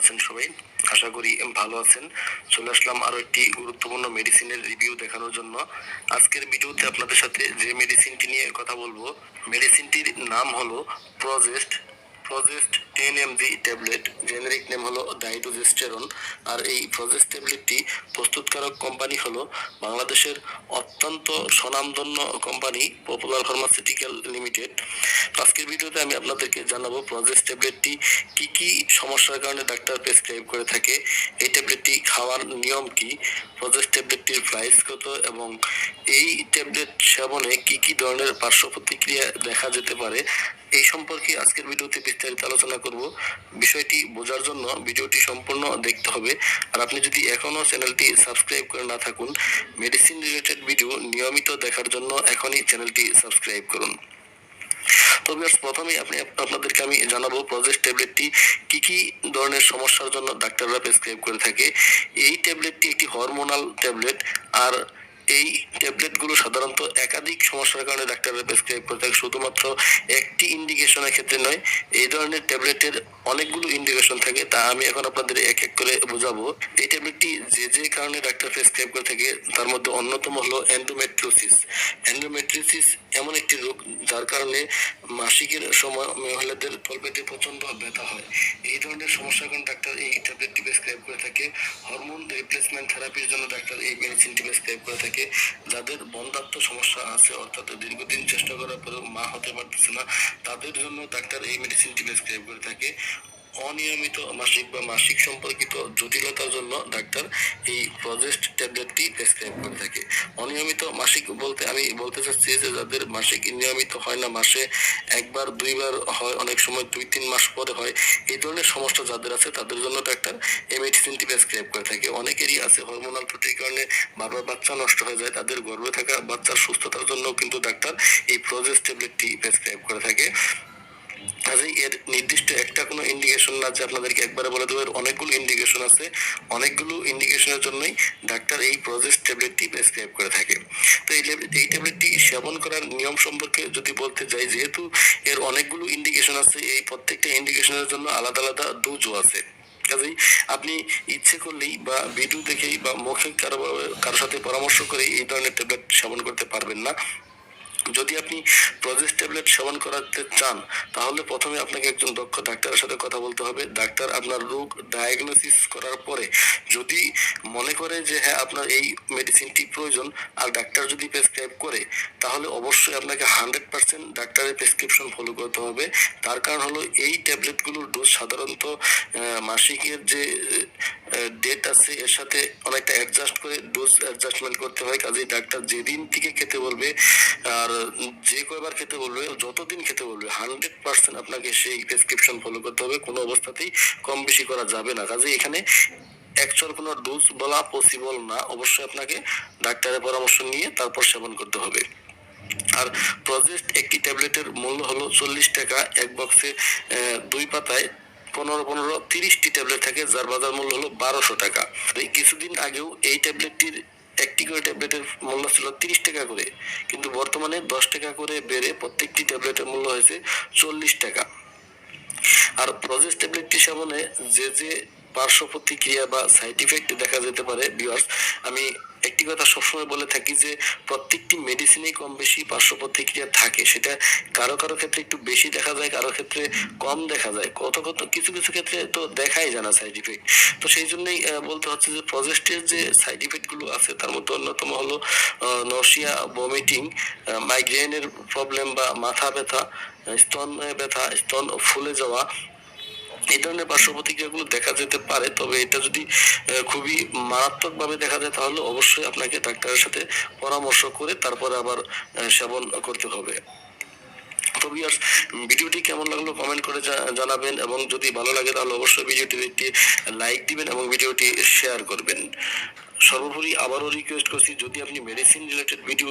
আছেন সবাই। আশা করি ভালো আছেন। চলে আসলাম আরও একটি গুরুত্বপূর্ণ মেডিসিনের রিভিউ দেখানোর জন্য। আজকের ভিডিওতে আপনাদের সাথে যে মেডিসিনটি নিয়ে কথা বলব মেডিসিনটির নাম হলো Progest Progest ten M G tablet. Generic name হলো ডাইডোজেস্টেরন। আর এই প্রজেস্ট ট্যাবলেটটি প্রস্তুতকারক কোম্পানি হলো বাংলাদেশের অত্যন্ত স্বনামধন্য কোম্পানি পপুলার ফার্মাসিউটিক্যাল লিমিটেড আজকের ভিডিওতে আমি আপনাদেরকে জানাব প্রজেস্ট ট্যাবলেটটি কি কি সমস্যার কারণে ডাক্তার প্রেসক্রাইব করে থাকে, এই ট্যাবলেটটি খাওয়ার নিয়ম কি প্রজেস্ট ট্যাবলেটটির প্রাইস কত, এবং এই ট্যাবলেট সেবনে কি কি ধরনের পার্শ্ব প্রতিক্রিয়া দেখা যেতে পারে, এই সম্পর্কে আজকের ভিডিওতে বিস্তারিত আলোচনা করব। বিষয়টি বোঝার জন্য ভিডিওটি সম্পূর্ণ দেখতে হবে। আর আপনি যদি এখনও চ্যানেলটি সাবস্ক্রাইব করে না থাকুন মেডিসিন রিলেটেড ভিডিও নিয়মিত দেখার জন্য এখনই চ্যানেলটি সাবস্ক্রাইব করুন। তো ভিউয়ার্স প্রথমেই আপনি আপনাদেরকে আমি জানাব প্রজেস্ট ট্যাবলেটটি কি কি ধরনের সমস্যার জন্য ডাক্তাররা প্রেসক্রাইব করে থাকে। এই ট্যাবলেটটি একটি হরমোনাল ট্যাবলেট আর এই ট্যাবলেটগুলো সাধারণত একাধিক সমস্যার কারণে ডাক্তাররা প্রেসক্রাইব করে থাকে। শুধুমাত্র একটি ইন্ডিকেশনের ক্ষেত্রে নয়, এই ধরনের ট্যাবলেটের অনেকগুলো ইন্ডিকেশন থাকে। তা আমি এখন আপনাদের এক এক করে বোঝাবো। এই ট্যাবলেটটি যে যে কারণে ডাক্তার প্রেসক্রাইব করে থাকে, তার মধ্যে অন্যতম হলো এন্ডোমেট্রোসিস এন্ডোমেট্রোসিস এমন একটি রোগ যার কারণে মাসিকের সময় মহিলাদের তলপেটে প্রচণ্ড ব্যথা হয়। এই ধরনের সমস্যার কারণে ডাক্তার এই ট্যাবলেটটি প্রেসক্রাইব করে থাকে। হরমোন রিপ্লেসমেন্ট থেরাপির জন্য ডাক্তার এই মেডিসিনটি প্রেসক্রাইব করে থাকে। যাদের বন্ধাত্ম সমস্যা আছে, অর্থাৎ দীর্ঘদিন চেষ্টা করার পরেও মা হতে পারতেছে না, তাদের জন্য ডাক্তার এই মেডিসিনটি প্রেসক্রাইব করে থাকে। অনিয়মিত মাসিক বা মাসিক সম্পর্কিত জটিলতার জন্য ডাক্তার এই প্রজেস্ট ট্যাবলেটটি প্রেসক্রাইব করে থাকে। অনিয়মিত মাসিক বলতে আমি বলতে চাচ্ছি যে যাদের মাসিক নিয়মিত হয় না, মাসে একবার, দুইবার হয়, অনেক সময় দুই, তিন মাস পরে হয়, এই ধরনের সমস্যা যাদের আছে তাদের জন্য ডাক্তার এই মেডিসিনটি প্রেসক্রাইব করে থাকে। অনেকেরই আছে হরমোনাল ত্রুটির কারণে বারবার বাচ্চা নষ্ট হয়ে যায়, তাদের গর্ভে থাকা বাচ্চার সুস্থতার জন্য কিন্তু ডাক্তার এই প্রজেস্ট ট্যাবলেটটি প্রেসক্রাইব করে থাকে। একটা কোনো ইন্ডিকেশন না যে আপনাদেরকে একবারে বলে দেবো অনেকগুলো ইন্ডিকেশন আছে। অনেকগুলো ইন্ডিকেশনের জন্যই ডাক্তার এই প্রজেস্ট ট্যাবলেটটি প্রেসক্রাইব করে থাকে। তো এই এই ট্যাবলেটটি সেবন করার নিয়ম সম্পর্কে যদি বলতে যাই, যেহেতু এর অনেকগুলো ইন্ডিকেশন আছে, এই প্রত্যেকটা ইন্ডিকেশনের জন্য আলাদা আলাদা ডোজও আছে। কাজেই আপনি ইচ্ছে করলেই বা ভিডিও দেখেই বা মৌখিক কারও কারোর সাথে পরামর্শ করে এই ধরনের ট্যাবলেট সেবন করতে পারবেন না। যদি আপনি প্রজেস্ট ট্যাবলেট সেবন করাতে চান, তাহলে প্রথমে আপনাকে একজন দক্ষ ডাক্তারের সাথে কথা বলতে হবে। ডাক্তার আপনার রোগ ডায়াগনোসিস করার পরে যদি মনে করে যে হ্যাঁ আপনার এই মেডিসিনটি প্রয়োজন, আর ডাক্তার যদি প্রেসক্রাইব করে, তাহলে অবশ্যই আপনাকে হান্ড্রেড পার্সেন্ট ডাক্তারের প্রেসক্রিপশন ফলো করতে হবে। তার কারণ হলো, এই ট্যাবলেটগুলোর ডোজ সাধারণত মাসিকের যে ডেট আছে, এর সাথে অনেকটা অ্যাডজাস্ট করে ডোজ অ্যাডজাস্টমেন্ট করতে হয়। কাজেই ডাক্তার যেদিন থেকে খেতে বলবে, আর যে কয়বার খেতে বলবে, যতদিন খেতে বলবে হান্ড্রেড পার্সেন্ট আপনাকে সেই প্রেসক্রিপশন ফলো করতে হবে। কোনো অবস্থাতেই কম বেশি করা যাবে না। কাজে এখানে অ্যাকচুয়াল কোনো ডোজ বলা পসিবল না। অবশ্যই আপনাকে ডাক্তারের পরামর্শ নিয়ে তারপর সেবন করতে হবে। আর প্রজেস্ট একটি ট্যাবলেটের মূল্য হলো চল্লিশ টাকা। এক বক্সে দুই পাতায় পনেরো পনেরো তিরিশটি ট্যাবলেট থাকে, যার বাজার মূল্য হলো বারোশো টাকা। কিছুদিন আগেও এই ট্যাবলেটটির একটি করে ট্যাবলেটের মূল্য ছিল তিরিশ টাকা করে। কিন্তু বর্তমানে দশ টাকা করে বেড়ে প্রত্যেকটি ট্যাবলেটের মূল্য হয়েছে চল্লিশ টাকা। আর প্রজেস ট্যাবলেটটি সামনে যে যে পার্শ্ব প্রতিক্রিয়া বা সাইড ইফেক্ট দেখা যেতে পারে ভিউয়ার্স আমি একটি কথা সবসময় বলে থাকি যে, প্রত্যেকটি মেডিসিনেই কম বেশি পার্শ্ব প্রতিক্রিয়া থাকে। সেটা কারও কারও ক্ষেত্রে একটু বেশি দেখা যায়, কারও ক্ষেত্রে কম দেখা যায়। কত কত, কিছু কিছু ক্ষেত্রে তো দেখাই যায় না সাইড ইফেক্ট তো সেই জন্যই বলতে হচ্ছে যে প্রজেস্টের যে সাইড ইফেক্টগুলো আছে, তার মধ্যে অন্যতম হলো নশিয়া ভমিটিং মাইগ্রেনের প্রবলেম বা মাথা ব্যথা স্তন ব্যথা, স্তন ফুলে যাওয়া এই ধরনের পার্শ্ব প্রতিক্রিয়াগুলো দেখা যেতে পারে, তবে এটা যদি খুবই মারাত্মকভাবে দেখা যায় তাহলে অবশ্যই আপনাকে ডাক্তারের সাথে পরামর্শ করে তারপরে আবার সেবন করতে হবে। তো ভিউয়ার্স ভিডিওটি কেমন লাগল কমেন্ট করে জানাবেন এবং যদি ভালো লাগে তাহলে অবশ্যই ভিডিওটি একটি লাইক দিবেন এবং ভিডিওটি শেয়ার করবেন। সর্বোপরি আবারও রিকোয়েস্ট করছি, যদি আপনি মেডিসিন রিলেটেড ভিডিও